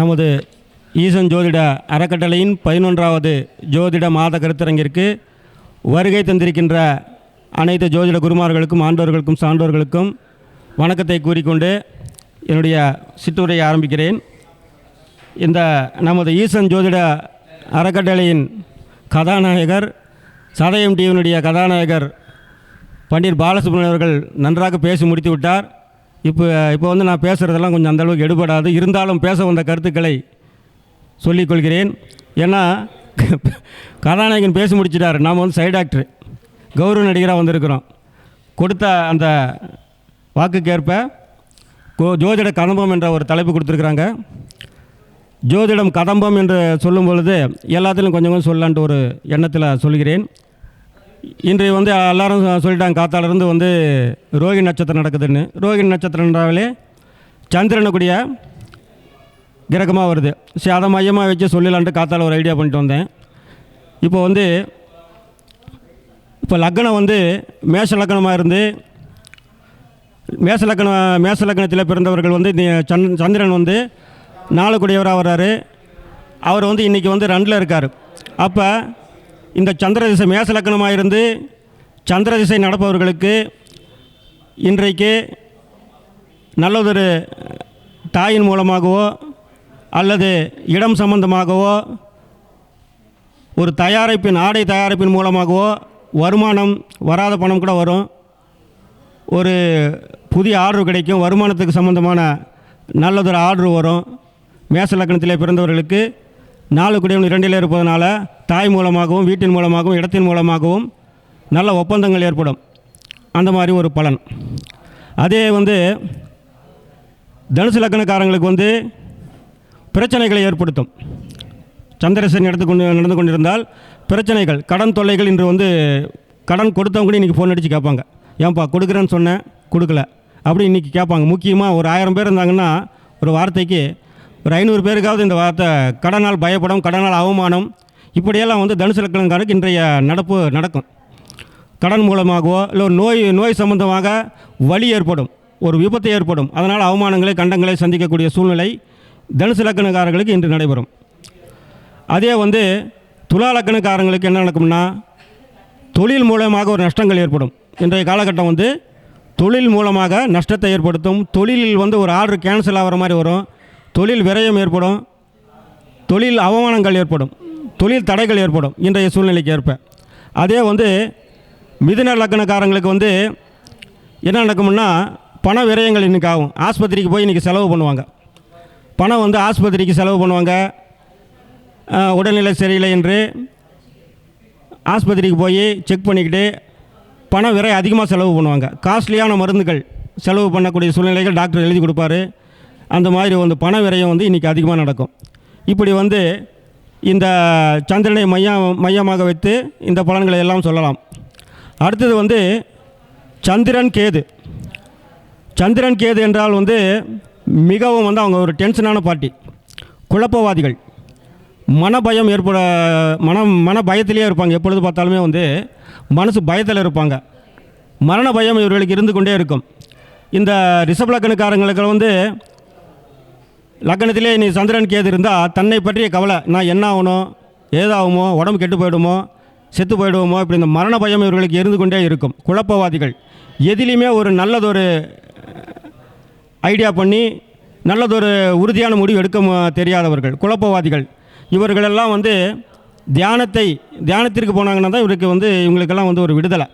நமது ஈசன் ஜோதிட அறக்கட்டளையின் பதினொன்றாவது ஜோதிட மாத கருத்தரங்கிற்கு வருகை தந்திருக்கின்ற அனைத்து ஜோதிட குருமார்களுக்கும் ஆண்டோர்களுக்கும் சான்றோர்களுக்கும் வணக்கத்தை கூறிக்கொண்டு என்னுடைய சிற்றுரையை ஆரம்பிக்கிறேன். இந்த நமது ஈசன் ஜோதிட அறக்கட்டளையின் கதாநாயகர் சதயம் டிவினுடைய கதாநாயகர் பண்டிட் பாலசுப்ரமணியன் அவர்கள் நன்றாக பேசி முடித்துவிட்டார். இப்போ இப்போ வந்து நான் பேசுகிறதெல்லாம் கொஞ்சம் அந்தளவுக்கு எடுபடாது. இருந்தாலும் பேச வந்த கருத்துக்களை சொல்லிக்கொள்கிறேன். ஏன்னா கதாநாயகன் பேசி முடிச்சிட்டார். நாம் வந்து சைடு ஆக்டர் கௌரவ நடிகராக வந்திருக்கிறோம். கொடுத்த அந்த வாக்குக்கேற்ப கோ- ஜோதிட கதம்பம் என்ற ஒரு தலைப்பு கொடுத்துருக்குறாங்க. ஜோதிடம் கதம்பம் என்று சொல்லும் பொழுது எல்லாத்திலும் கொஞ்சம் கொஞ்சம் சொல்லலான்ட்டு ஒரு எண்ணத்தில் சொல்கிறேன். இன்றைய வந்து எல்லாரும் சொல்லிட்டாங்க காத்தாலேருந்து வந்து ரோகி நட்சத்திரம் நடக்குதுன்னு. ரோகிணி நட்சத்திரம்ன்றாலே சந்திரனுக்குடிய கிரகமாக வருது. சரி அதை மையமாக வச்சு சொல்லலான்ட்டு காத்தால ஒரு ஐடியா பண்ணிட்டு வந்தேன். இப்போ வந்து இப்போ லக்னம் வந்து மேஷ லக்னமாக இருந்து மேச லக்னம் மேச லக்னத்தில் பிறந்தவர்கள் வந்து சந்திரன் வந்து நாளுக்குடையவராக வர்றாரு. அவர் வந்து இன்றைக்கி வந்து ரெண்டில் இருக்கார். அப்போ இந்த சந்திர திசை மேச லக்னமாக இருந்து சந்திர திசை நடப்பவர்களுக்கு இன்றைக்கு நல்லதொரு தாயின் மூலமாகவோ அல்லது இடம் சம்பந்தமாகவோ ஒரு தயாரிப்பின் ஆடை தயாரிப்பின் மூலமாகவோ வருமானம் வராத பணம் கூட வரும். ஒரு புதிய ஆர்டர் கிடைக்கும். வருமானத்துக்கு சம்மந்தமான நல்லதொரு ஆர்டர் வரும். மேச லக்னத்திலே பிறந்தவர்களுக்கு நாலு குடியும் இரண்டில் இருப்பதனால தாய் மூலமாகவும் வீட்டின் மூலமாகவும் இடத்தின் மூலமாகவும் நல்ல ஒப்பந்தங்கள் ஏற்படும். அந்த மாதிரி ஒரு பலன். அதே வந்து தனுசு லக்னக்காரங்களுக்கு வந்து பிரச்சனைகளை ஏற்படுத்தும். சந்திரசன் எடுத்து கொண்டு நடந்து கொண்டிருந்தால் பிரச்சனைகள் கடன் தொல்லைகள் இன்று வந்து கடன் கொடுத்தவங்க கூட இன்றைக்கி ஃபோன் அடித்து கேட்பாங்க. ஏன்பா கொடுக்குறேன்னு சொன்னேன் கொடுக்கல. அப்படி இன்றைக்கி கேட்பாங்க. முக்கியமாக ஒரு ஆயிரம் பேர் இருந்தாங்கன்னா ஒரு வார்த்தைக்கு ஒரு ஐநூறு பேருக்காவது இந்த வார்த்தை கடனால் பயப்படும் கடனால் அவமானம் இப்படியெல்லாம் வந்து தனுசு லக்னக்காரருக்கு இன்றைய நடப்பு நடக்கும். கடன் மூலமாகவோ இல்லை ஒரு நோய் நோய் சம்பந்தமாக வலி ஏற்படும் ஒரு விபத்து ஏற்படும் அதனால் அவமானங்களை கண்டங்களை சந்திக்கக்கூடிய சூழ்நிலை தனுசு லக்கணக்காரர்களுக்கு இன்று நடைபெறும். அதே வந்து துலா லக்கணக்காரங்களுக்கு என்ன நடக்கும்னா தொழில் மூலமாக ஒரு நஷ்டங்கள் ஏற்படும். இன்றைய காலகட்டம் வந்து தொழில் மூலமாக நஷ்டத்தை ஏற்படுத்தும் தொழிலில் வந்து ஒரு ஆர்டர் கேன்சல் ஆகிற மாதிரி வரும். தொழில் விரயம் ஏற்படும். தொழில் அவமானங்கள் ஏற்படும். தொழில் தடைகள் ஏற்படும் இன்றைய சூழ்நிலைக்கு ஏற்ப. அதே வந்து மிதுன லக்கணக்காரங்களுக்கு வந்து என்ன நடக்கும்னா பண விரயங்கள் இன்றைக்கி ஆகும். ஆஸ்பத்திரிக்கு போய் இன்றைக்கி செலவு பண்ணுவாங்க. பணம் வந்து ஆஸ்பத்திரிக்கு செலவு பண்ணுவாங்க. உடல்நிலை சரியில்லை என்று ஆஸ்பத்திரிக்கு போய் செக் பண்ணிக்கிட்டு பண விரை அதிகமாக செலவு பண்ணுவாங்க. காஸ்ட்லியான மருந்துகள் செலவு பண்ணக்கூடிய சூழ்நிலைகள் டாக்டர் எழுதி கொடுப்பாரு. அந்த மாதிரி வந்து பண விரயம் வந்து இன்றைக்கி அதிகமாக நடக்கும். இப்படி வந்து இந்த சந்திரனை மையம் மையமாக வைத்து இந்த பலன்களை எல்லாம் சொல்லலாம். அடுத்தது வந்து சந்திரன் கேது. சந்திரன் கேது என்றால் வந்து மிகவும் வந்து அவங்க ஒரு டென்ஷனான பார்ட்டி. குழப்பவாதிகள். மனபயம் ஏற்பட மனம் மன பயத்திலே இருப்பாங்க. எப்பொழுது பார்த்தாலுமே வந்து மனசு பயத்தில் இருப்பாங்க. மரண பயம் இவர்களுக்கு இருந்து கொண்டே இருக்கும். இந்த ரிசப்லக்கணக்காரங்களுக்கு வந்து லக்கணத்திலே நீ சந்திரன் கேது இருந்தால் தன்னை பற்றிய கவலை. நான் என்ன ஆகணும் ஏதாகுமோ உடம்பு கெட்டு போயிடுமோ செத்து போயிடுவோமோ இப்படி இந்த மரண பயம் இவர்களுக்கு இருந்து கொண்டே இருக்கும். குழப்பவாதிகள். எதிலையுமே ஒரு நல்லதொரு ஐடியா பண்ணி நல்லதொரு உறுதியான முடிவு எடுக்க தெரியாதவர்கள் குழப்பவாதிகள். இவர்களெல்லாம் வந்து தியானத்தை தியானத்திற்கு போனாங்கன்னா தான் இவருக்கு வந்து இவங்களுக்கெல்லாம் வந்து ஒரு விடுதலை.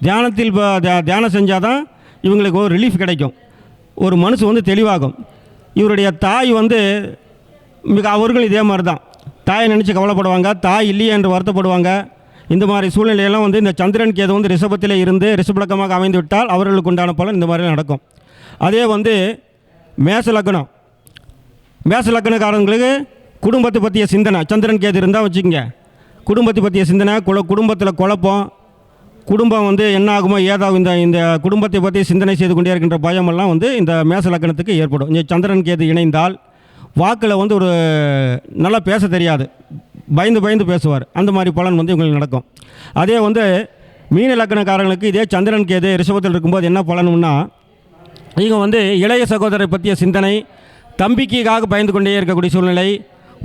தியானத்தில் தியா- தியானம் செஞ்சால் தான் இவங்களுக்கு ஒரு ரிலீஃப் கிடைக்கும். ஒரு மனசு வந்து தெளிவாகும். இவருடைய தாய் வந்து மிக அவர்கள் இதே மாதிரி தான் தாயை நினச்சி கவலைப்படுவாங்க தாய் இல்லையே என்று வருத்தப்படுவாங்க. இந்த மாதிரி சூழ்நிலையெல்லாம் வந்து இந்த சந்திரன் கேது வந்து ரிஷபத்தில் இருந்து ரிஷபலக்கமாக அமைந்து விட்டால் அவர்களுக்கு உண்டான பலன் இந்த மாதிரி நடக்கும். அதே வந்து மேச லக்னம். மேச லக்னக்காரங்களுக்கு குடும்பத்தை பற்றிய சிந்தனை சந்திரன் கேது இருந்தால் வச்சுக்கோங்க. குடும்பத்தை பற்றிய சிந்தனை குல குடும்பத்தில் குழப்பம் குடும்பம் வந்து என்ன ஆகுமோ ஏதாகும் இந்த இந்த குடும்பத்தை பற்றி சிந்தனை செய்து கொண்டே இருக்கின்ற பயமெல்லாம் வந்து இந்த மேச லக்கணத்துக்கு ஏற்படும். இந்த சந்திரன் கேது இணைந்தால் வாக்கில் வந்து ஒரு நல்லா பேச தெரியாது. பயந்து பயந்து பேசுவார். அந்த மாதிரி பலன் வந்து இவங்களுக்கு நடக்கும். அதே வந்து மீன லக்கணக்காரங்களுக்கு இதே சந்திரன் கேது ரிஷபத்தில் இருக்கும்போது என்ன பலனும்னா இவங்க வந்து இளைய சகோதரரை பற்றிய சிந்தனை தம்பிக்காக பயந்து கொண்டே இருக்கக்கூடிய சூழ்நிலை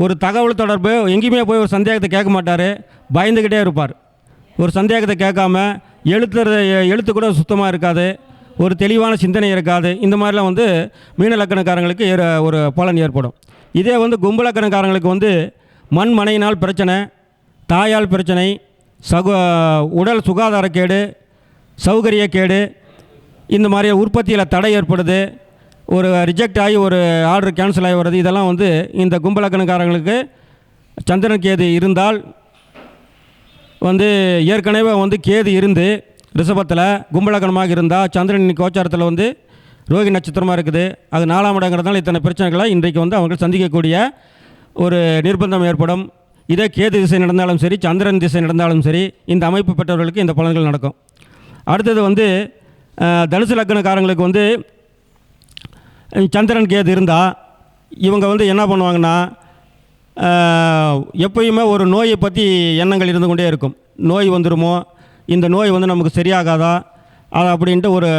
ஒரு தகவல் தொடர்பு எங்கேயுமே போய் ஒரு சந்தேகத்தை கேட்க மாட்டார் பயந்துக்கிட்டே இருப்பார். ஒரு சந்தேகத்தை கேட்காம எழுத்துற எழுத்து கூட சுத்தமாக இருக்காது. ஒரு தெளிவான சிந்தனை இருக்காது. இந்த மாதிரிலாம் வந்து மீன லக்கணக்காரங்களுக்கு ஏற- ஒரு பலன் ஏற்படும். இதே வந்து கும்பலக்கணக்காரங்களுக்கு வந்து மண் மனையினால் பிரச்சனை தாயால் பிரச்சனை சகு உடல் சுகாதாரக்கேடு சௌகரியக்கேடு இந்த மாதிரி உற்பத்தியில் தடை ஏற்படுது. ஒரு ரிஜெக்ட் ஆகி ஒரு ஆர்டர் கேன்சல் ஆகி வருது. இதெல்லாம் வந்து இந்த கும்பலக்கணக்காரங்களுக்கு சந்திரன் கேது இருந்தால் வந்து ஏற்கனவே வந்து கேது இருந்து ரிஷபத்தில் கும்பலகனமாக இருந்தால் சந்திரன் கோச்சாரத்தில் வந்து ரோகி நட்சத்திரமாக இருக்குது. அது நாலாம் இடங்கிறதுனால இத்தனை பிரச்சனைகளை இன்றைக்கு வந்து அவங்க சந்திக்கக்கூடிய ஒரு நிர்பந்தம் ஏற்படும். இதே கேது திசை நடந்தாலும் சரி சந்திரன் திசை நடந்தாலும் சரி இந்த அமைப்பு பெற்றவர்களுக்கு இந்த பலன்கள் நடக்கும். அடுத்தது வந்து தனுசு லக்னக்காரங்களுக்கு வந்து சந்திரன் கேது இருந்தால் இவங்க வந்து என்ன பண்ணுவாங்கன்னா எப்பயுமே ஒரு நோயை பற்றி எண்ணங்கள் இருந்து கொண்டே இருக்கும். நோய் வந்துடுமோ இந்த நோய் வந்து நமக்கு சரியாகாதா? அது அப்படின்ட்டு ஒரு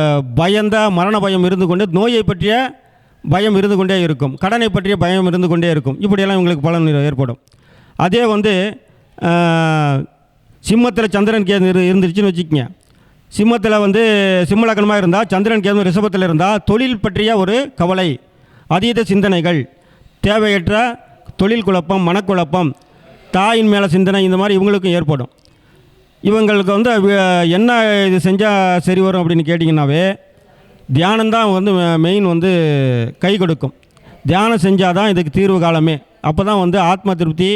பயந்த மரண பயம் இருந்து கொண்டு நோயை பற்றிய பயம் இருந்து கொண்டே இருக்கும். கடனை பற்றிய பயம் இருந்து கொண்டே இருக்கும். இப்படியெல்லாம் இவங்களுக்கு பலன் ஏற்படும். அதே வந்து சிம்மத்தில் சந்திரன் கேது இருந்துருச்சுன்னு வச்சுக்கோங்க. சிம்மத்தில் வந்து சிம்மலக்கணமாக இருந்தால் சந்திரன் கேது ரிஷபத்தில் இருந்தால் தொழில் பற்றிய ஒரு கவலை அதீத சிந்தனைகள் தேவையற்ற தொழில் குழப்பம் மனக்குழப்பம் தாயின் மேலே சிந்தனை இந்த மாதிரி இவங்களுக்கும் ஏற்படும். இவங்களுக்கு வந்து என்ன இது செஞ்சால் சரி வரும் அப்படின்னு கேட்டிங்கன்னாவே தியானம்தான் வந்து மெயின் வந்து கை கொடுக்கும். தியானம் செஞ்சால் தான் இதுக்கு தீர்வு காலமே. அப்போ தான் வந்து ஆத்ம திருப்தி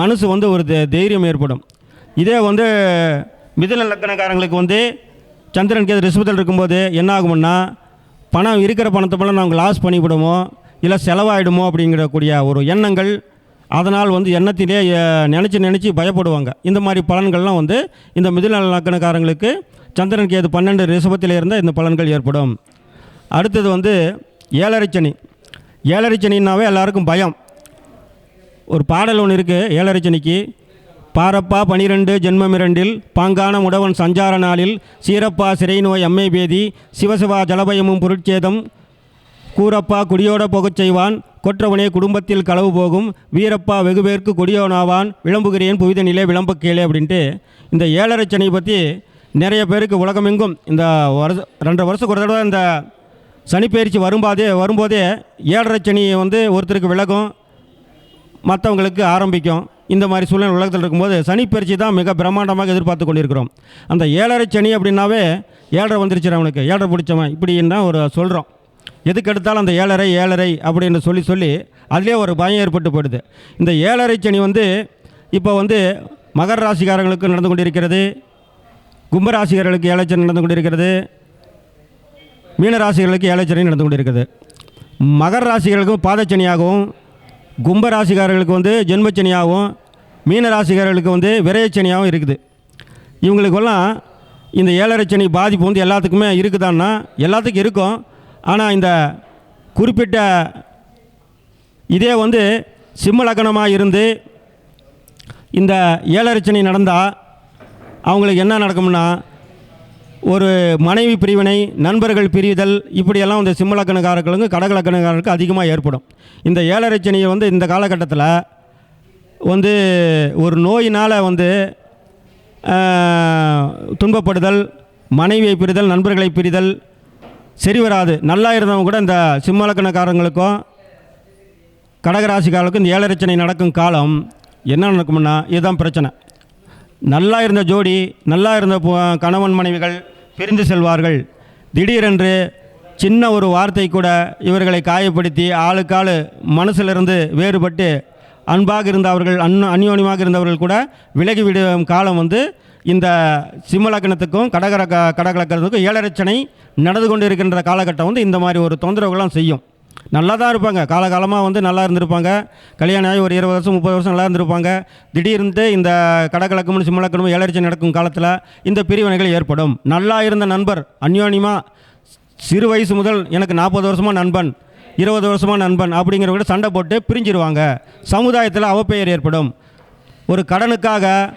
மனசு வந்து ஒரு தைரியம் ஏற்படும். இதே வந்து மிதன லக்கணக்காரங்களுக்கு வந்து சந்திரன் கேது ரிஷபத்தில் இருக்கும்போது என்ன ஆகும்னா பணம் இருக்கிற பணத்தை போல நாங்கள் லாஸ் பண்ணிவிடுவோம். இல்லை செலவாயிடுமோ அப்படிங்கிறக்கூடிய ஒரு எண்ணங்கள் அதனால் வந்து எண்ணத்திலே நினச்சி நினச்சி பயப்படுவாங்க. இந்த மாதிரி பலன்கள்லாம் வந்து இந்த மிதுன லக்கணக்காரங்களுக்கு சந்திரன் கேது பன்னெண்டு ரிஷபத்தில் இருந்தால் இந்த பலன்கள் ஏற்படும். அடுத்தது வந்து ஏழரை சனி. ஏழரை சனின்னாவே எல்லாருக்கும் பயம். ஒரு பாடல் ஒன்று இருக்குது ஏழரை சனிக்கு. பாரப்பா பனிரெண்டு ஜென்மம் இரண்டில் பாங்கான உடவன் சஞ்சார நாளில் சீரப்பா சிறை நோய் அம்மை பேதி சிவசிவா ஜலபயமும் பொருட்சேதம் கூரப்பா குடியோட போகச் செய்வான். கொற்றவனே குடும்பத்தில் களவு போகும். வீரப்பா வெகுபேர்க்கு கொடியோனாவான். விளம்புகிறேன் புவிதனிலே விளம்ப கேளு அப்படின்ட்டு இந்த ஏழரை பற்றி நிறைய பேருக்கு உலகமெங்கும் இந்த வருஷ ரெண்டரை வருஷத்துக்கு ஒரு தடவை இந்த சனிப்பயிற்சி வரும்போதே வரும்போதே ஏழரை சனி வந்து ஒருத்தருக்கு விலகும். மற்றவங்களுக்கு ஆரம்பிக்கும். இந்த மாதிரி சூழ்நிலை உலகத்தில் இருக்கும்போது சனிப்பயிற்சி தான் மிக பிரம்மாண்டமாக எதிர்பார்த்து கொண்டிருக்கிறோம். அந்த ஏழரை சனி அப்படின்னாவே ஏழரை வந்துருச்சு அவனுக்கு. ஏழரை பிடிச்சவன். இப்படின்னு ஒரு சொல்கிறோம் எதுக்கு எடுத்தாலும் அந்த ஏழரை ஏழரை அப்படின்னு சொல்லி சொல்லி அதுலேயே ஒரு பயம் ஏற்பட்டு போயிடுது. இந்த ஏழரை சனி வந்து இப்போ வந்து மகர ராசிக்காரங்களுக்கு நடந்து கொண்டிருக்கிறது. கும்பராசிக்காரர்களுக்கு ஏழரை நடந்து கொண்டிருக்கிறது. மீனராசிகளுக்கு ஏழச்சனி நடந்து கொண்டிருக்கிறது. மகர ராசிகளுக்கும் பாதச்சனியாகவும் கும்ப ராசிக்காரர்களுக்கு வந்து ஜென்மச்சனியாகவும் மீனராசிக்காரர்களுக்கு வந்து விரையச்சனியாகவும் இருக்குது. இவங்களுக்கெல்லாம் இந்த ஏழரை சனி பாதிப்பு வந்து எல்லாத்துக்குமே இருக்குதான்னா எல்லாத்துக்கும் இருக்கும். ஆனால் இந்த குறிப்பிட்ட இதே வந்து சிம்ம லக்னமாக இருந்து இந்த ஏழரச்சனை நடந்தால் அவங்களுக்கு என்ன நடக்கும்னா ஒரு மனைவி பிரிவினை நண்பர்கள் பிரிதல் இப்படியெல்லாம் இந்த சிம்மலக்கணக்காரர்களுக்கு கடகலக்கணக்காரர்களுக்கு அதிகமாக ஏற்படும். இந்த ஏழரச்சனையை வந்து இந்த காலகட்டத்தில் வந்து ஒரு நோயினால் வந்து துன்பப்படுதல் மனைவியை பிரிதல் நண்பர்களை பிரிதல் சரி வராது. நல்லா இருந்தவங்க கூட இந்த சிம்மலக்கணக்காரங்களுக்கும் கடகராசிக்காரர்களுக்கும் இந்த ஏழரச்சனை நடக்கும் காலம் என்ன நடக்கும்னா இதுதான் பிரச்சனை. நல்லா இருந்த ஜோடி நல்லா இருந்த கணவன் மனைவிகள் பிரிந்து செல்வார்கள். திடீரென்று சின்ன ஒரு வார்த்தை கூட இவர்களை காயப்படுத்தி ஆளுக்காள் மனசிலிருந்து வேறுபட்டு அன்பாக இருந்தவர்கள் அன் அந்யோன்யமாக இருந்தவர்கள் கூட விலகி விடும் காலம் வந்து இந்த சிம்மலக்கணத்துக்கும் கடகர க- கடகலக்கணத்துக்கும் ஏழரச்சனை நடந்து கொண்டு இருக்கின்ற காலகட்டம் வந்து இந்த மாதிரி ஒரு தொந்தரவுகள்லாம் செய்யும். நல்லா தான் இருப்பாங்க. காலகாலமாக வந்து நல்லா இருந்திருப்பாங்க. கல்யாணம் ஆகி ஒரு இருபது வருஷம் முப்பது வருஷம் நல்லா இருந்திருப்பாங்க. திடீர்னு இந்த கடகலக்கமும் சிம்மலக்கணமும் ஏழரிச்சி நடக்கும் காலத்தில் இந்த பிரிவினைகள் ஏற்படும். நல்லா இருந்த நண்பர் அந்யோன்யமாக சிறு வயசு முதல் எனக்கு நாற்பது வருஷமாக நண்பன் இருபது வருஷமாக நண்பன் அப்படிங்கிறவங்க சண்டை போட்டு பிரிஞ்சிருவாங்க. சமுதாயத்தில் அவப்பெயர் ஏற்படும். ஒரு கடனுக்காக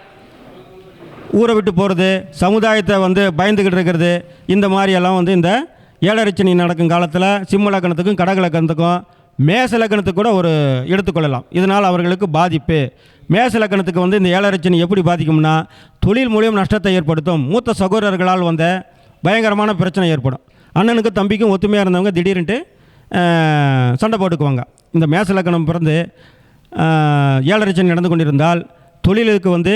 ஊரை விட்டு போகிறது சமுதாயத்தை வந்து பயந்துக்கிட்டு இருக்கிறது இந்த மாதிரியெல்லாம் வந்து இந்த ஏழரைச்சனி நடக்கும் காலத்தில் சிம்ம லக்கணத்துக்கும் கடக லக்கணத்துக்கும் மேச லக்கணத்துக்கு கூட ஒரு எடுத்துக்கொள்ளலாம் இதனால் அவர்களுக்கு பாதிப்பு. மேச லக்கணத்துக்கு வந்து இந்த ஏழரச்சனி எப்படி பாதிக்கும்னா தொழில் மூலியம் நஷ்டத்தை ஏற்படுத்தும். மூத்த சகோதரர்களால் வந்த பயங்கரமான பிரச்சனை ஏற்படும். அண்ணனுக்கு தம்பிக்கும் ஒத்துமையாக இருந்தவங்க திடீர்னுட்டு சண்டை போட்டுக்குவாங்க. இந்த மேச லக்கணம் பிறந்து ஆஹ், ஏழரச்சனி நடந்து கொண்டிருந்தால் தொழிலுக்கு வந்து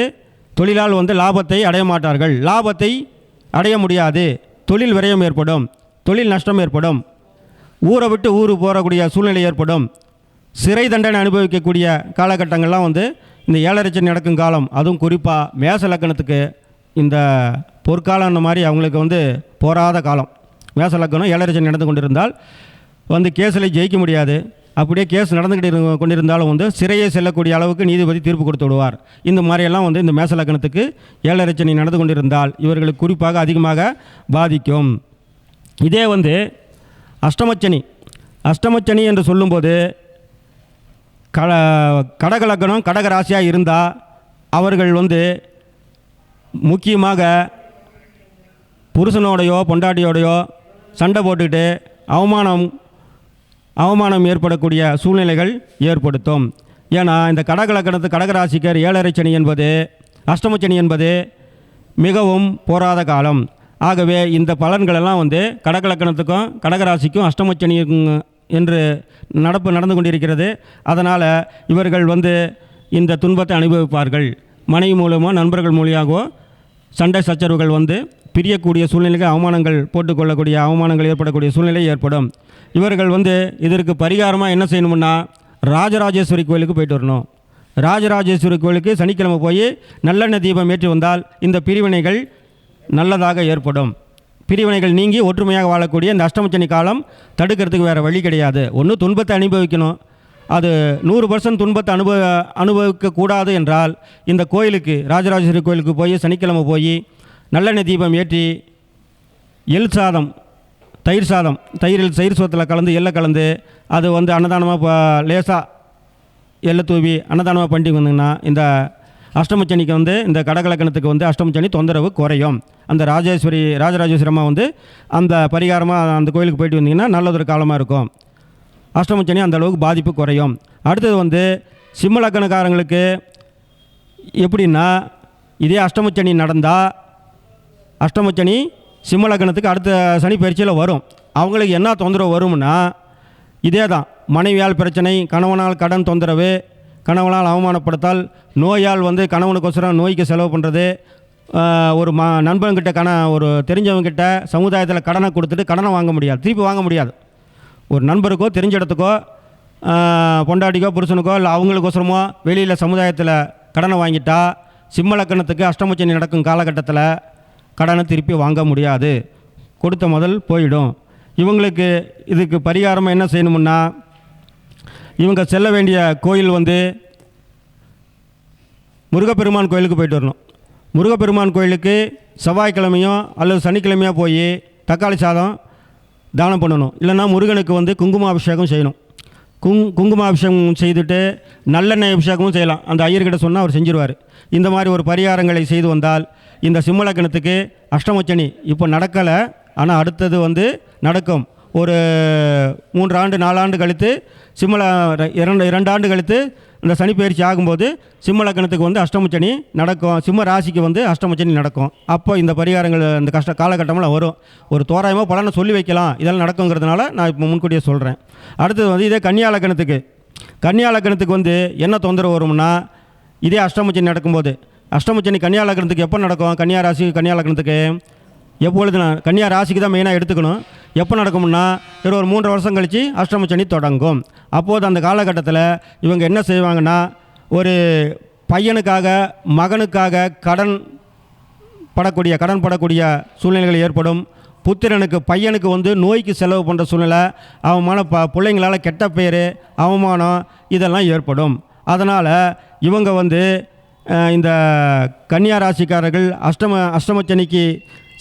தொழிலால் வந்து லாபத்தை அடைய மாட்டார்கள். லாபத்தை அடைய முடியாது. தொழில் விரயம் ஏற்படும். தொழில் நஷ்டம் ஏற்படும். ஊரை விட்டு ஊர் போகக்கூடிய சூழ்நிலை ஏற்படும். சிறை தண்டனை அனுபவிக்கக்கூடிய காலகட்டங்கள்லாம் வந்து இந்த ஏழரைச்சல் நடக்கும் காலம். அதுவும் குறிப்பாக மேச லக்கணத்துக்கு இந்த பொற்காலம் மாதிரி அவங்களுக்கு வந்து போராத காலம். மேச லக்கணம் ஏழரைச்சல் நடந்து கொண்டிருந்தால் வந்து கேஸில் ஜெயிக்க முடியாது. அப்படியே கேஸ் நடந்துக்கிட்டு கொண்டிருந்தாலும் வந்து சிறையை செல்லக்கூடிய அளவுக்கு நீதிபதி தீர்ப்பு கொடுத்து விடுவார். இந்த மாதிரியெல்லாம் வந்து இந்த மேசலக்கணத்துக்கு லக்கணத்துக்கு நடந்து கொண்டிருந்தால் இவர்களுக்கு குறிப்பாக அதிகமாக பாதிக்கும். இதே வந்து அஷ்டமச்சனி. அஷ்டமச்சனி என்று சொல்லும்போது கட கடகலக்கணம் கடக ராசியாக இருந்தால் அவர்கள் வந்து முக்கியமாக புருஷனோடையோ பொண்டாட்டியோடையோ சண்டை போட்டுக்கிட்டு அவமானம் அவமானம் ஏற்படக்கூடிய சூழ்நிலைகள் ஏற்படுத்தும். ஏன்னா இந்த கடகலக்கணத்து கடகராசிக்கர் ஏழரை சனி என்பது அஷ்டமச்சனி என்பது மிகவும் போராத காலம். ஆகவே இந்த பலன்களெல்லாம் வந்து கடகலக்கணத்துக்கும் கடகராசிக்கும் அஷ்டமச்சனி என்று நடப்பு நடந்து கொண்டிருக்கிறது. அதனால் இவர்கள் வந்து இந்த துன்பத்தை அனுபவிப்பார்கள். மனைவி மூலமோ நண்பர்கள் மூலியாகவோ சண்டை சச்சரவுகள் வந்து பிரியக்கூடிய சூழ்நிலைக்கு அவமானங்கள் போட்டுக்கொள்ளக்கூடிய அவமானங்கள் ஏற்படக்கூடிய சூழ்நிலை ஏற்படும். இவர்கள் வந்து இதற்கு பரிகாரமாக என்ன செய்யணும்னா ராஜராஜேஸ்வரி கோயிலுக்கு போயிட்டு வரணும். ராஜராஜேஸ்வரி கோயிலுக்கு சனிக்கிழமை போய் நல்லெண்ணெய் தீபம் ஏற்றி வந்தால் இந்த பிரிவினைகள் நல்லதாக ஏற்படும். பிரிவினைகள் நீங்கி ஒற்றுமையாக வாழக்கூடிய இந்த அஷ்டமச்சனி காலம் தடுக்கிறதுக்கு வேறு வழி கிடையாது. ஒன்று துன்பத்தை அனுபவிக்கணும். அது நூறு பர்சன்ட் துன்பத்தை அனுபவ அனுபவிக்கக்கூடாது என்றால் இந்த கோயிலுக்கு ராஜராஜேஸ்வரி கோயிலுக்கு போய் சனிக்கிழமை போய் நல்லெண்ணெய் தீபம் ஏற்றி எல் சாதம் தயிர் சாதம் தயிரில் தயிர் சோத்தில் கலந்து எள்ளை கலந்து அது வந்து அன்னதானமாக இப்போ லேசாக எள்ளை தூவி அன்னதானமாக பண்ணிட்டு வந்தீங்கன்னா இந்த அஷ்டமச்சனிக்கு வந்து இந்த கடகலக்கணத்துக்கு வந்து அஷ்டமச்சனி தொந்தரவு குறையும். அந்த ராஜேஸ்வரி ராஜராஜேஸ்வரி வந்து அந்த பரிகாரமாக அந்த கோயிலுக்கு போயிட்டு வந்தீங்கன்னா நல்லதொரு காலமாக இருக்கும். அஷ்டமச்சனி அந்த அளவுக்கு பாதிப்பு குறையும். அடுத்தது வந்து சிம்ம லக்கணக்காரங்களுக்கு எப்படின்னா இதே அஷ்டமச்சனி நடந்தால் அஷ்டமச்சனி சிம்ம லக்னத்துக்கு அடுத்த சனி பயிற்சியில் வரும். அவங்களுக்கு என்ன தொந்தரவு வரும்னா இதே தான் மனைவியால் பிரச்சனை கணவனால் கடன் தொந்தரவு கணவனால் அவமானப்படுத்தால் நோயால் வந்து கணவனுக்கோசரம் நோய்க்கு செலவு பண்ணுறது ஒரு ம நண்பன்கிட்ட கண ஒரு தெரிஞ்சவங்கிட்ட சமுதாயத்தில் கடனை கொடுத்துட்டு கடனை வாங்க முடியாது. திருப்பி வாங்க முடியாது. ஒரு நண்பருக்கோ தெரிஞ்ச இடத்துக்கோ பொண்டாட்டிக்கோ புருஷனுக்கோ இல்லை அவங்களுக்கோசரமோ வெளியில் சமுதாயத்தில் கடனை வாங்கிட்டா சிம்ம லக்கணத்துக்கு அஷ்டமச்சனி நடக்கும் காலகட்டத்தில் கடனை திருப்பி வாங்க முடியாது. கொடுத்த முதல் போயிடும். இவங்களுக்கு இதுக்கு பரிகாரமாக என்ன செய்யணும்னா இவங்க செல்ல வேண்டிய கோயில் வந்து முருகப்பெருமான் கோயிலுக்கு போயிட்டு வரணும். முருகப்பெருமான் கோயிலுக்கு செவ்வாய்க்கிழமையோ அல்லது சனிக்கிழமையோ போய் தக்காளி சாதம் தானம் பண்ணணும். இல்லைன்னா முருகனுக்கு வந்து குங்கும அபிஷேகம் செய்யணும். குங் குங்குமாபிஷேகம் செய்துட்டு நல்லெண்ணெய் அபிஷேகமும் செய்யலாம். அந்த ஐயர்கிட்ட சொன்னால் அவர் செஞ்சிருவார். இந்த மாதிரி ஒரு பரிகாரங்களை செய்து வந்தால் இந்த சிம்மலக்கணத்துக்கு அஷ்டமச்சனி இப்போ நடக்கலை ஆனால் அடுத்தது வந்து நடக்கும். ஒரு மூன்று ஆண்டு நாலாண்டு கழித்து சிம்மல இரண்டு இரண்டு ஆண்டு கழித்து இந்த சனி பயிற்சி ஆகும்போது சிம்ம லக்கணத்துக்கு வந்து அஷ்டமச்சனி நடக்கும். சிம்ம ராசிக்கு வந்து அஷ்டமச்சனி நடக்கும். அப்போ இந்த பரிகாரங்கள் இந்த கஷ்ட காலகட்டமெல்லாம் வரும். ஒரு தோராயமாக பலனை சொல்லி வைக்கலாம். இதெல்லாம் நடக்குங்கிறதுனால நான் இப்போ முன்கூட்டியே சொல்கிறேன் அடுத்தது வந்து இதே கன்னியா லக்கணத்துக்கு. கன்னியா லக்கணத்துக்கு வந்து என்ன தொந்தரவு வரும்னா இதே அஷ்டமச்சனி நடக்கும்போது அஷ்டமச்சனி கன்னியா லக்கணத்துக்கு எப்போ நடக்கும்? கன்னியா ராசி கன்னியா எப்பொழுது நான் கன்னியா ராசிக்கு தான் மெயினாக எடுத்துக்கணும். எப்போ நடக்கும்னா ஒரு ஒரு மூன்று வருஷம் கழித்து அஷ்டமச்சனி தொடங்கும். அப்போது அந்த காலகட்டத்தில் இவங்க என்ன செய்வாங்கன்னா ஒரு பையனுக்காக மகனுக்காக கடன் படக்கூடிய கடன் படக்கூடிய சூழ்நிலைகள் ஏற்படும். புத்திரனுக்கு பையனுக்கு வந்து நோய்க்கு செலவு பண்ணுற சூழ்நிலை அவமான ப பிள்ளைங்களால் கெட்ட பேர் அவமானம் இதெல்லாம் ஏற்படும். அதனால் இவங்க வந்து இந்த கன்னியா ராசிக்காரர்கள் அஷ்டம அஷ்டமச்சனிக்கு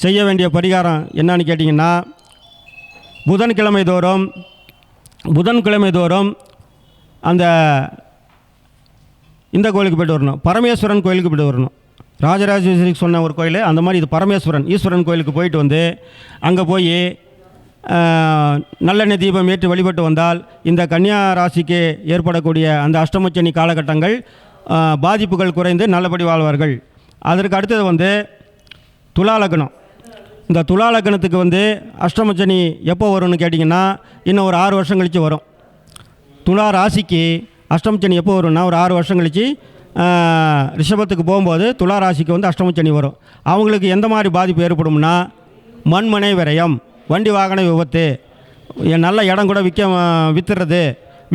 செய்ய வேண்டிய பரிகாரம் என்னன்னு கேட்டிங்கன்னா புதன்கிழமை தோறும் புதன்கிழமை தோறும் அந்த இந்த கோயிலுக்கு போயிட்டு வரணும். பரமேஸ்வரன் கோயிலுக்கு போயிட்டு வரணும். ராஜராஜேஸ்வரிக்கு சொன்ன ஒரு கோயில் அந்த மாதிரி இது பரமேஸ்வரன் ஈஸ்வரன் கோயிலுக்கு போயிட்டு வந்து அங்கே போய் நல்லெண்ணெய் தீபம் ஏற்றி வழிபட்டு வந்தால் இந்த கன்னியா ராசிக்கு ஏற்படக்கூடிய அந்த அஷ்டமச்சனி காலகட்டங்கள் பாதிப்புகள் குறைந்து நல்லபடி வாழ்வார்கள். அதற்கு அடுத்தது வந்து துலா லக்னம். இந்த துலா லக்னத்துக்கு வந்து அஷ்டமச்சனி எப்போ வரும்னு கேட்டிங்கன்னா இன்னும் ஒரு ஆறு வருஷம் கழித்து வரும். துலா ராசிக்கு அஷ்டமச்சனி எப்போ வரும்னா ஒரு ஆறு வருஷம் கழித்து ரிஷபத்துக்கு போகும்போது துலா ராசிக்கு வந்து அஷ்டமச்சனி வரும். அவங்களுக்கு எந்த மாதிரி பாதிப்பு ஏற்படும்னா மண்மனை விரயம் வண்டி வாகன விபத்து நல்ல இடம் கூட விற்க வித்துறது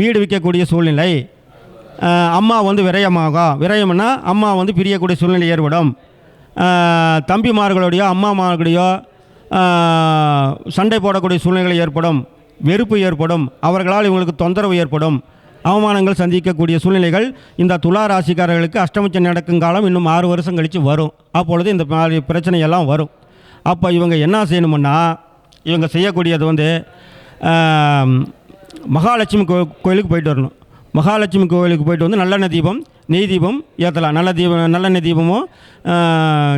வீடு விற்கக்கூடிய சூழ்நிலை அம்மா வந்து விரயமாகும் விரயம்னா அம்மா வந்து பிரியக்கூடிய சூழ்நிலை ஏற்படும். தம்பிமார்களுடையோ அம்மாமார்களுடையோ சண்டை போடக்கூடிய சூழ்நிலை ஏற்படும். வெறுப்பு ஏற்படும். அவர்களால் இவங்களுக்கு தொந்தரவு ஏற்படும். அவமானங்கள் சந்திக்கக்கூடிய சூழ்நிலைகள் இந்த துலா ராசிக்காரர்களுக்கு அஷ்டமச்சம் நடக்கும் காலம் இன்னும் ஆறு வருஷம் கழித்து வரும். அப்பொழுது இந்த மாதிரி பிரச்சனையெல்லாம் வரும். அப்போ இவங்க என்ன செய்யணுமுன்னா இவங்க செய்யக்கூடியது வந்து மகாலட்சுமி கோ கோயிலுக்கு போயிட்டு வரணும். மகாலட்சுமி கோவிலுக்கு போயிட்டு வந்து நல்லெண்ணெய் தீபம் நெய் தீபம் ஏற்றலாம். நல்ல தீபம் நல்லெண்ணெய் தீபமோ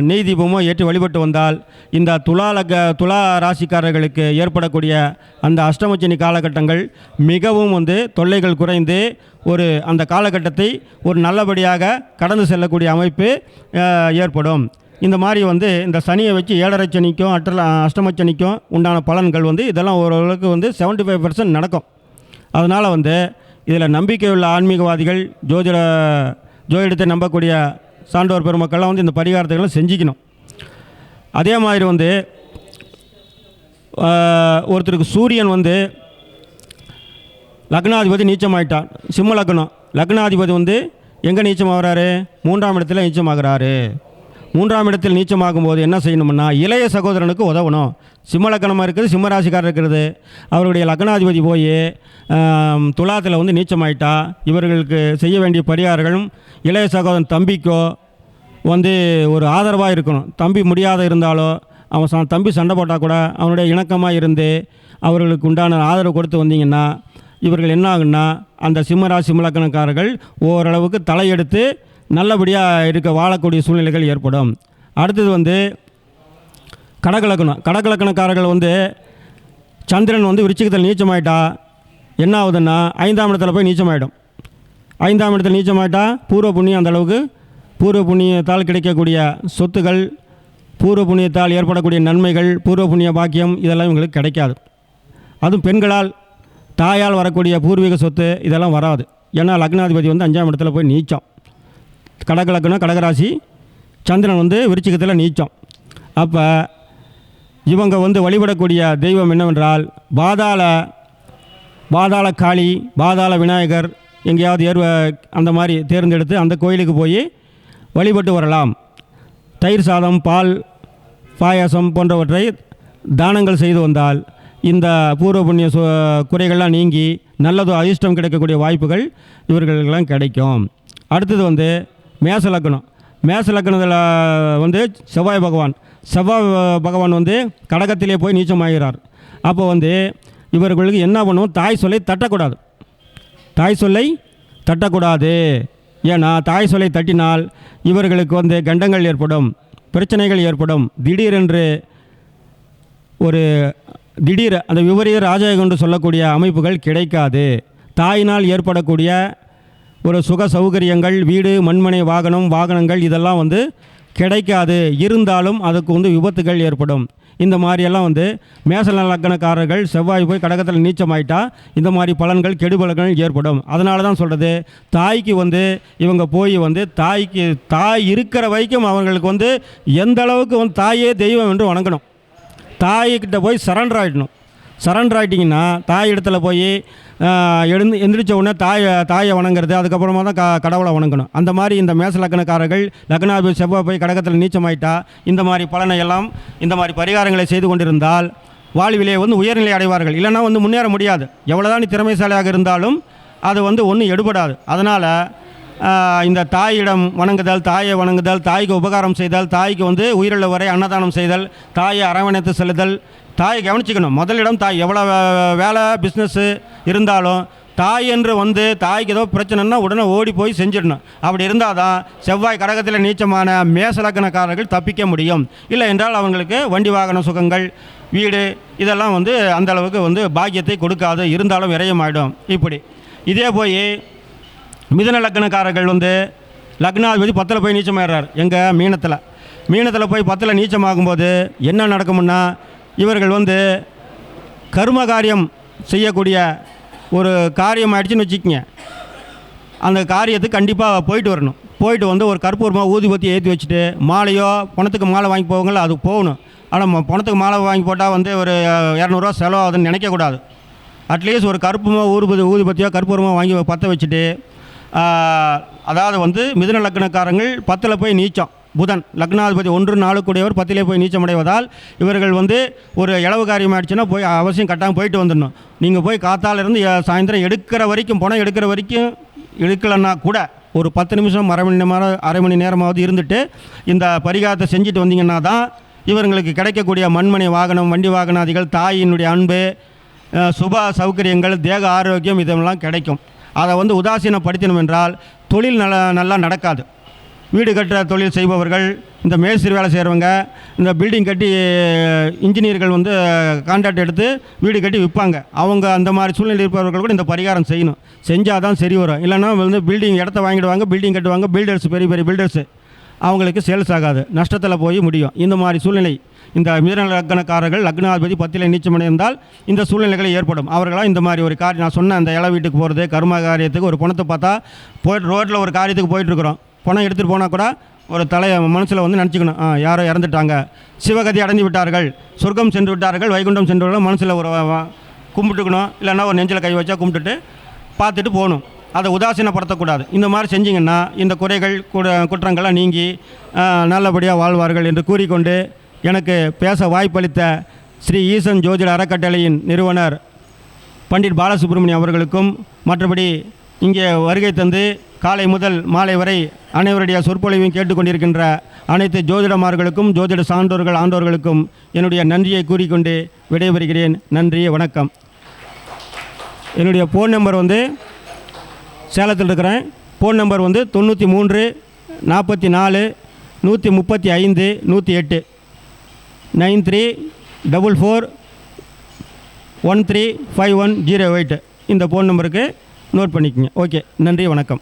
நெய் தீபமோ ஏற்றி வழிபட்டு வந்தால் இந்த துலா லக துலா ராசிக்காரர்களுக்கு ஏற்படக்கூடிய அந்த அஷ்டமச்சினி காலகட்டங்கள் மிகவும் வந்து தொல்லைகள் குறைந்து ஒரு அந்த காலகட்டத்தை ஒரு நல்லபடியாக கடந்து செல்லக்கூடிய அமைப்பு ஏற்படும். இந்த மாதிரி வந்து இந்த சனியை வச்சு ஏழரை சனிக்கும் அட்டல அஷ்டமச்சனிக்கும் உண்டான பலன்கள் வந்து இதெல்லாம் ஓரளவுக்கு வந்து 75% ஃபைவ் பர்சன்ட் நடக்கும். அதனால் வந்து இதில் நம்பிக்கை உள்ள ஆன்மீகவாதிகள் ஜோதிட ஜோதிடத்தை நம்பக்கூடிய சான்றோர் பெருமக்கள்லாம் வந்து இந்த பரிகாரத்துகளை செஞ்சுக்கணும். அதே மாதிரி வந்து ஒருத்தருக்கு சூரியன் வந்து லக்னாதிபதி நீச்சமாயிட்டான். சிம்ம லக்னம். லக்னாதிபதி வந்து எங்கே நீச்சமாகிறாரு? மூன்றாம் இடத்துல நீச்சமாகிறாரு. மூன்றாம் இடத்தில் நீச்சமாகும் போது என்ன செய்யணும்னா இளைய சகோதரனுக்கு உதவணும். சிம்ம இருக்கிறது இருக்குது இருக்கிறது. அவருடைய லக்னாதிபதி போய் துலாத்தில் வந்து நீச்சமாயிட்டா. இவர்களுக்கு செய்ய வேண்டிய பரிகாரங்களும் இளைய சகோதரன் தம்பிக்கோ வந்து ஒரு ஆதரவாக இருக்கணும். தம்பி முடியாத இருந்தாலோ அவன் தம்பி சண்டை போட்டால் கூட அவனுடைய இணக்கமாக இருந்து அவர்களுக்கு உண்டான ஆதரவு கொடுத்து வந்தீங்கன்னா இவர்கள் என்ன ஆகுன்னா அந்த சிம்மராசி சிம்மலக்கணக்காரர்கள் ஓரளவுக்கு தலையெடுத்து நல்லபடியாக இருக்க வாழக்கூடிய சூழ்நிலைகள் ஏற்படும். அடுத்தது வந்து கடகலக்கணம். கடகலக்கணக்காரர்கள் வந்து சந்திரன் வந்து விருச்சிகத்தில் நீச்சமாயிட்டா என்ன ஆகுதுன்னா ஐந்தாம் இடத்துல போய் நீச்சமாயிடும். ஐந்தாம் இடத்துல நீச்சமாயிட்டா பூர்வ புண்ணியம் அந்தளவுக்கு பூர்வ புண்ணியத்தால் கிடைக்கக்கூடிய சொத்துகள் பூர்வ புண்ணியத்தால் ஏற்படக்கூடிய நன்மைகள் பூர்வ புண்ணிய பாக்கியம் இதெல்லாம் இவங்களுக்கு கிடைக்காது. அதுவும் பெண்களால் தாயால் வரக்கூடிய பூர்வீக சொத்து இதெல்லாம் வராது. ஏன்னா லக்னாதிபதி வந்து அஞ்சாம் இடத்துல போய் நீச்சம். கடகலக்கணம் கடகராசி சந்திரன் வந்து விருச்சிகத்தில் நீச்சம். அப்போ இவங்க வந்து வழிபடக்கூடிய தெய்வம் என்னவென்றால் பாதாள பாதாள காளி பாதாள விநாயகர் எங்கேயாவது ஏர்வ அந்த மாதிரி தேர்ந்தெடுத்து அந்த கோயிலுக்கு போய் வழிபட்டு வரலாம். தயிர் சாதம் பால் பாயாசம் போன்றவற்றை தானங்கள் செய்து வந்தால் இந்த பூர்வ புண்ணிய சு குறைகள்லாம் நீங்கி நல்லதோ அதிர்ஷ்டம் கிடைக்கக்கூடிய வாய்ப்புகள் இவர்களுக்கெல்லாம் கிடைக்கும். அடுத்தது வந்து மேச லக்னம் மேச லக்னத்தில் வந்து செவ்வாய் பகவான். செவ்வாய் பகவான் வந்து கடகத்திலே போய் நீச்சமாகிறார் அப்போ வந்து இவர்களுக்கு என்ன பண்ணும்? தாய் சொல்லை தட்டக்கூடாது. தாய் சொல்லை தட்டக்கூடாது. ஏன்னா தாய் சொல்லை தட்டினால் இவர்களுக்கு வந்து கண்டங்கள் ஏற்படும் பிரச்சனைகள் ஏற்படும். திடீரென்று ஒரு திடீர் அந்த விபரீத ராஜயோகம் என்று சொல்லக்கூடிய அமைப்புகள் கிடைக்காது. தாயினால் ஏற்படக்கூடிய ஒரு சுக சௌகரியங்கள் வீடு மண்மனை வாகனம் வாகனங்கள் இதெல்லாம் வந்து கிடைக்காது. இருந்தாலும் அதுக்கு வந்து விபத்துகள் ஏற்படும். இந்த மாதிரியெல்லாம் வந்து மேசல லக்கணக்காரர்கள் செவ்வாய் போய் கடகத்தில் நீச்சமாயிட்டா இந்த மாதிரி பலன்கள் கெடுபலன்கள் ஏற்படும். அதனால தான் சொல்கிறது தாய்க்கு வந்து இவங்க போய் வந்து தாய்க்கு தாய் இருக்கிற வரைக்கும் அவங்களுக்கு வந்து எந்த அளவுக்கு வந்து தாயே தெய்வம் என்று வணங்கணும். தாய்கிட்ட போய் சரண்டர் ஆகிடணும் சரண்டர் ஆகிட்டிங்கன்னா தாய் இடத்துல போய் எழுந்து எந்திரிச்ச உடனே தாய் தாயை வணங்குறது அதுக்கப்புறமா தான் க கடவுளை வணங்கணும். அந்த மாதிரி இந்த மேச லக்னக்காரர்கள் லக்னாபி செவ்வாய் போய் கடகத்தில் நீச்சமாயிட்டா இந்த மாதிரி பலனை எல்லாம் இந்த மாதிரி பரிகாரங்களை செய்து கொண்டிருந்தால் வாழ்விலே வந்து உயர்நிலை அடைவார்கள். இல்லைன்னா வந்து முன்னேற முடியாது. எவ்வளோதான் நீ திறமைசாலியாக இருந்தாலும் அது வந்து ஒன்றும் எடுபடாது. அதனால் இந்த தாயிடம் வணங்குதல் தாயை வணங்குதல் தாய்க்கு உபகாரம் செய்தல் தாய்க்கு வந்து உயிருள்ள வரை அன்னதானம் செய்தல் தாயை அரவணைத்து செல்லுதல் தாயை கவனிச்சிக்கணும். முதலிடம் தாய். எவ்வளோ வேலை பிஸ்னஸ்ஸு இருந்தாலும் தாய் என்று வந்து தாய்க்கு ஏதோ பிரச்சனைன்னா உடனே ஓடி போய் செஞ்சிடணும். அப்படி இருந்தால் தான் செவ்வாய் கடகத்தில் நீச்சமான மேசலக்கணக்காரர்கள் தப்பிக்க முடியும். இல்லை என்றால் அவங்களுக்கு வண்டி வாகன சுகங்கள் வீடு இதெல்லாம் வந்து அந்த அளவுக்கு வந்து பாக்கியத்தை கொடுக்காது. இருந்தாலும் விரயமாயிடும். இப்படி. இதே போய் மிதன லக்னக்காரர்கள் வந்து லக்னாதிபதி பத்தில் போய் நீச்சமாயிடுறார். எங்கள் மீனத்தில். மீனத்தில் போய் பத்தில் நீச்சமாகும்போது என்ன நடக்கும்னா இவர்கள் வந்து கர்ம காரியம் செய்யக்கூடிய ஒரு காரியம் ஆயிடுச்சுன்னு வச்சுக்கோங்க. அந்த காரியத்துக்கு கண்டிப்பாக போயிட்டு வரணும். போயிட்டு வந்து ஒரு கற்பூரமாக ஊதிபத்தி ஏற்றி வச்சுட்டு மாலையோ பணத்துக்கு மாலை வாங்கி போவாங்களோ அது போகணும். ஆனால் பணத்துக்கு மாலை வாங்கி போட்டால் வந்து ஒரு இரநூறுவா செலவாகுதுன்னு நினைக்கக்கூடாது அட்லீஸ்ட் ஒரு கருப்புமோ ஊதுபதி ஊதுபத்தியோ கற்பூரமாக வாங்கி பற்ற வச்சுட்டு அதாவது வந்து மிதுன லக்கணக்காரங்கள் பத்தில் போய் நீச்சம். புதன் லக்னாதிபதி ஒன்று நாலு கூடியவர் பத்திலே போய் நீச்சமடைவதால் இவர்கள் வந்து ஒரு இளவு காரியம் ஆயிடுச்சுன்னா போய் அவசியம் கட்டாயம் போயிட்டு வந்துடணும். நீங்கள் போய் காத்தாலிருந்து சாயந்தரம் எடுக்கிற வரைக்கும் பணம் எடுக்கிற வரைக்கும் எடுக்கலைன்னா கூட ஒரு பத்து நிமிஷம் அரை மணி நேரம் அரை மணி நேரமாவது இருந்துட்டு இந்த பரிகாரத்தை செஞ்சுட்டு வந்தீங்கன்னா தான் இவர்களுக்கு கிடைக்கக்கூடிய மண்மனை வாகனம் வண்டி வாகனாதிகள் தாயினுடைய அன்பு சுப சௌகரியங்கள் தேக ஆரோக்கியம் இதெல்லாம் கிடைக்கும். அதை வந்து உதாசீனப்படுத்தினோம் என்றால் தொழில் நல்லா நல்லா நடக்காது. வீடு கட்டுற தொழில் செய்பவர்கள் இந்த மேஸ்திரி வேலை செய்கிறவங்க இந்த பில்டிங் கட்டி இன்ஜினியர்கள் வந்து கான்ட்ராக்ட் எடுத்து வீடு கட்டி விற்பாங்க. அவங்க அந்த மாதிரி சூழ்நிலை இருப்பவர்கள் கூட இந்த பரிகாரம் செய்யணும். செஞ்சால் தான் சரி வரும். இல்லைன்னா வந்து பில்டிங் இடத்த வாங்கிடுவாங்க பில்டிங் கட்டுவாங்க பில்டர்ஸ் பெரிய பெரிய பில்டர்ஸு அவங்களுக்கு சேல்ஸ் ஆகாது. நஷ்டத்தில் போய் முடியும். இந்த மாதிரி சூழ்நிலை. இந்த மிதன லக்னக்காரர்கள் லக்னாதிபதி பத்தில நீச்சமடைந்தால் இந்த சூழ்நிலைகள் ஏற்படும். அவர்களாம் இந்த மாதிரி ஒரு காரியம் நான் சொன்ன அந்த இள வீட்டுக்கு போகிறது கர்ம காரியத்துக்கு ஒரு பணத்தை பார்த்தா போய் ரோட்டில் ஒரு காரியத்துக்கு போயிட்டுருக்குறோம் பணம் எடுத்துகிட்டு போனால் கூட ஒரு தலையை மனசில் வந்து நினச்சிக்கணும். ஆ யாரோ இறந்துட்டாங்க. சிவகதி அடைந்து விட்டார்கள். சொர்க்கம் சென்று விட்டார்கள். வைகுண்டம் சென்று விட்டார்கள். மனசில் ஒரு கும்பிட்டுக்கணும். இல்லைன்னா ஒரு நெஞ்சில் கை வச்சா கும்பிட்டுட்டு பார்த்துட்டு போகணும். அதை உதாசீனப்படுத்தக்கூடாது. இந்த மாதிரி செஞ்சிங்கன்னா இந்த குறைகள் குற்றங்கள்லாம் நீங்கி நல்லபடியாக வாழ்வார்கள் என்று கூறிக்கொண்டு எனக்கு பேச வாய்ப்பளித்த ஸ்ரீ ஈசன் ஜோதிட அறக்கட்டளையின் நிறுவனர் பண்டிட் பாலசுப்ரமணியம் அவர்களுக்கும் மற்றபடி இங்கே வருகை தந்து காலை முதல் மாலை வரை அனைவருடைய சொற்பொழிவையும் கேட்டுக்கொண்டிருக்கின்ற அனைத்து ஜோதிடமார்களுக்கும் ஜோதிட சான்றோர்கள் ஆண்டோர்களுக்கும் என்னுடைய நன்றியை கூறிக்கொண்டு விடைபெறுகிறேன். நன்றி வணக்கம். என்னுடைய ஃபோன் நம்பர் வந்து சேலத்தில் இருக்கிறேன். ஃபோன் நம்பர் வந்து தொண்ணூற்றி மூன்று நாற்பத்தி நாலு நூற்றி முப்பத்தி ஐந்து நூற்றி எட்டு. Nine three double four one three five one zero eight. இந்த ஃபோன் நம்பருக்கு நோட் பண்ணிக்கோங்க. ஓகே நன்றி வணக்கம்.